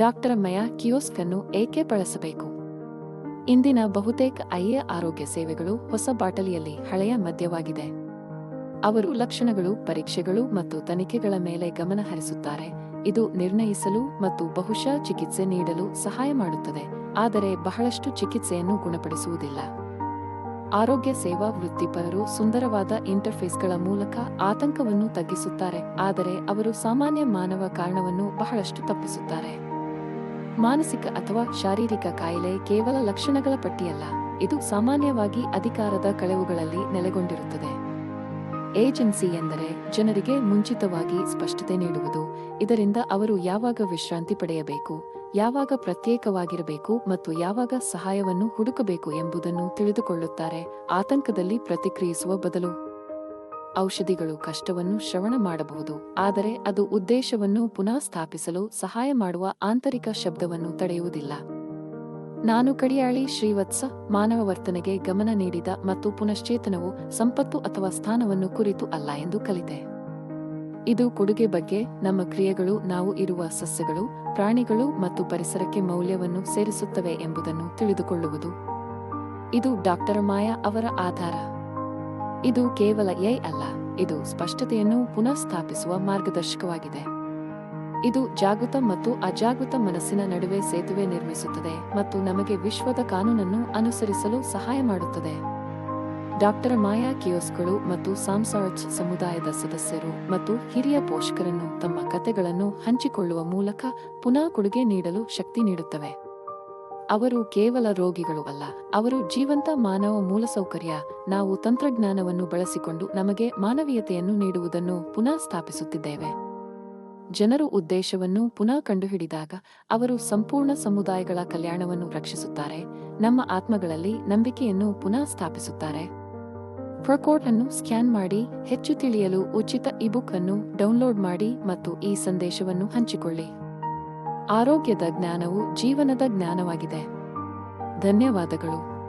Doctor ಮಯ kiosk ಅನ್ನು ಏಕೆ ಬಳಸಬೇಕು? ಇಂದಿನ ಬಹುತೇಕ ಐಎ ಆರೋಗ್ಯ ಸೇವೆಗಳು ಹೊಸ ಬಾಟಲಿಯಲ್ಲಿ ಹಳೆಯ ಮದ್ಯವಾಗಿದೆ. ಅವರು ಲಕ್ಷಣಗಳು, ಪರೀಕ್ಷೆಗಳು ಮತ್ತು ತನಿಖೆಗಳ ಮೇಲೆ ಗಮನ ಹರಿಸುತ್ತಾರೆ. ಇದು ನಿರ್ಣಯಿಸಲು ಮತ್ತು ಬಹುಶಃ ಚಿಕಿತ್ಸೆ ನೀಡಲು ಸಹಾಯ ಮಾಡುತ್ತದೆ, ಆದರೆ ಬಹಳಷ್ಟು ಚಿಕಿತ್ಸೆಯನ್ನು ಗುಣಪಡಿಸುವುದಿಲ್ಲ. ಆರೋಗ್ಯ ಸೇವಾ ವೃತ್ತಿಪರರು ಸುಂದರವಾದ ಇಂಟರ್ಫೇಸ್ಗಳ ಮೂಲಕ ಆತಂಕವನ್ನು ತಗ್ಗಿಸುತ್ತಾರೆ, ಆದರೆ ಅವರು ಸಾಮಾನ್ಯ ಮಾನವ ಕಾರಣವನ್ನು ಬಹಳಷ್ಟು ತಪ್ಪಿಸುತ್ತಾರೆ. ಮಾನಸಿಕ ಅಥವಾ ಶಾರೀರಿಕ ಕಾಯಿಲೆ ಕೇವಲ ಲಕ್ಷಣಗಳ ಪಟ್ಟಿಯಲ್ಲ, ಇದು ಸಾಮಾನ್ಯವಾಗಿ ಅಧಿಕಾರದ ಕಳೆವುಗಳಲ್ಲಿ ನೆಲೆಗೊಂಡಿರುತ್ತದೆ. ಏಜೆನ್ಸಿ ಎಂದರೆ ಜನರಿಗೆ ಮುಂಚಿತವಾಗಿ ಸ್ಪಷ್ಟತೆ ನೀಡುವುದು, ಇದರಿಂದ ಅವರು ಯಾವಾಗ ವಿಶ್ರಾಂತಿ ಪಡೆಯಬೇಕು, ಯಾವಾಗ ಪ್ರತ್ಯೇಕವಾಗಿರಬೇಕು ಮತ್ತು ಯಾವಾಗ ಸಹಾಯವನ್ನು ಹುಡುಕಬೇಕು ಎಂಬುದನ್ನು ತಿಳಿದುಕೊಳ್ಳುತ್ತಾರೆ, ಆತಂಕದಲ್ಲಿ ಪ್ರತಿಕ್ರಿಯಿಸುವ ಬದಲು. ಔಷಧಿಗಳು ಕಷ್ಟವನ್ನು ಶ್ರವಣ ಮಾಡಬಹುದು, ಆದರೆ ಅದು ಉದ್ದೇಶವನ್ನು ಪುನಃ ಸ್ಥಾಪಿಸಲು ಸಹಾಯ ಮಾಡುವ ಆಂತರಿಕ ಶಬ್ದವನ್ನು ತಡೆಯುವುದಿಲ್ಲ. ನಾನು ಕಡಿಯಾಳಿ ಶ್ರೀವತ್ಸ ಮಾನವ ವರ್ತನೆಗೆ ಗಮನ ನೀಡಿದ ಮತ್ತು ಪುನಶ್ಚೇತನವು ಸಂಪತ್ತು ಅಥವಾ ಸ್ಥಾನವನ್ನು ಕುರಿತು ಅಲ್ಲ ಎಂದು ಕಲಿತೆ. ಇದು ಕೊಡುಗೆ ಬಗ್ಗೆ ನಮ್ಮ ಕ್ರಿಯೆಗಳು, ನಾವು ಇರುವ ಸಸ್ಯಗಳು, ಪ್ರಾಣಿಗಳು ಮತ್ತು ಪರಿಸರಕ್ಕೆ ಮೌಲ್ಯವನ್ನು ಸೇರಿಸುತ್ತವೆ ಎಂಬುದನ್ನು ತಿಳಿದುಕೊಳ್ಳುವುದು. ಇದು ಡಾಕ್ಟರ್ ಮಾಯಾ ಅವರ ಆಧಾರ. ಇದು ಕೇವಲ ಎ ಅಲ್ಲ, ಇದು ಸ್ಪಷ್ಟತೆಯನ್ನು ಪುನಃ ಸ್ಥಾಪಿಸುವ ಮಾರ್ಗದರ್ಶಕವಾಗಿದೆ. ಇದು ಜಾಗೃತ ಮತ್ತು ಅಜಾಗೃತ ಮನಸ್ಸಿನ ನಡುವೆ ಸೇತುವೆ ನಿರ್ಮಿಸುತ್ತದೆ ಮತ್ತು ನಮಗೆ ವಿಶ್ವದ ಕಾನೂನನ್ನು ಅನುಸರಿಸಲು ಸಹಾಯ ಮಾಡುತ್ತದೆ. ಡಾಕ್ಟರ್ ಮಾಯಾ ಕಿಯೋಸ್ಗಳು ಮತ್ತು ಸಾಮ್ಸಾರ್ಚ್ ಸಮುದಾಯದ ಸದಸ್ಯರು ಮತ್ತು ಹಿರಿಯ ಪೋಷಕರನ್ನು ತಮ್ಮ ಕತೆಗಳನ್ನು ಹಂಚಿಕೊಳ್ಳುವ ಮೂಲಕ ಪುನಃ ಕೊಡುಗೆ ನೀಡಲು ಶಕ್ತಿ ನೀಡುತ್ತವೆ. ಅವರು ಕೇವಲ ರೋಗಿಗಳು ಅಲ್ಲ, ಅವರು ಜೀವಂತ ಮಾನವ ಮೂಲಸೌಕರ್ಯ, ನಾವು ತಂತ್ರಜ್ಞಾನವನ್ನು ಬಳಸಿಕೊಂಡು ನಮಗೆ ಮಾನವೀಯತೆಯನ್ನು ನೀಡುವುದನ್ನು ಪುನಃ ಸ್ಥಾಪಿಸುತ್ತಿದ್ದೇವೆ. ಜನರು ಉದ್ದೇಶವನ್ನು ಪುನಃ ಕಂಡುಹಿಡಿದಾಗ ಅವರು ಸಂಪೂರ್ಣ ಸಮುದಾಯಗಳ ಕಲ್ಯಾಣವನ್ನು ರಕ್ಷಿಸುತ್ತಾರೆ, ನಮ್ಮ ಆತ್ಮಗಳಲ್ಲಿ ನಂಬಿಕೆಯನ್ನು ಪುನಃ ಸ್ಥಾಪಿಸುತ್ತಾರೆ. ಪ್ರಕೋಟ್ ಅನ್ನು ಸ್ಕ್ಯಾನ್ ಮಾಡಿ, ಹೆಚ್ಚು ತಿಳಿಯಲು ಉಚಿತ ಇಬುಕ್ ಅನ್ನು ಡೌನ್ಲೋಡ್ ಮಾಡಿ ಮತ್ತು ಈ ಸಂದೇಶವನ್ನು ಹಂಚಿಕೊಳ್ಳಿ. ಆರೋಗ್ಯದ ಜ್ಞಾನವು ಜೀವನದ ಜ್ಞಾನವಾಗಿದೆ. ಧನ್ಯವಾದಗಳು.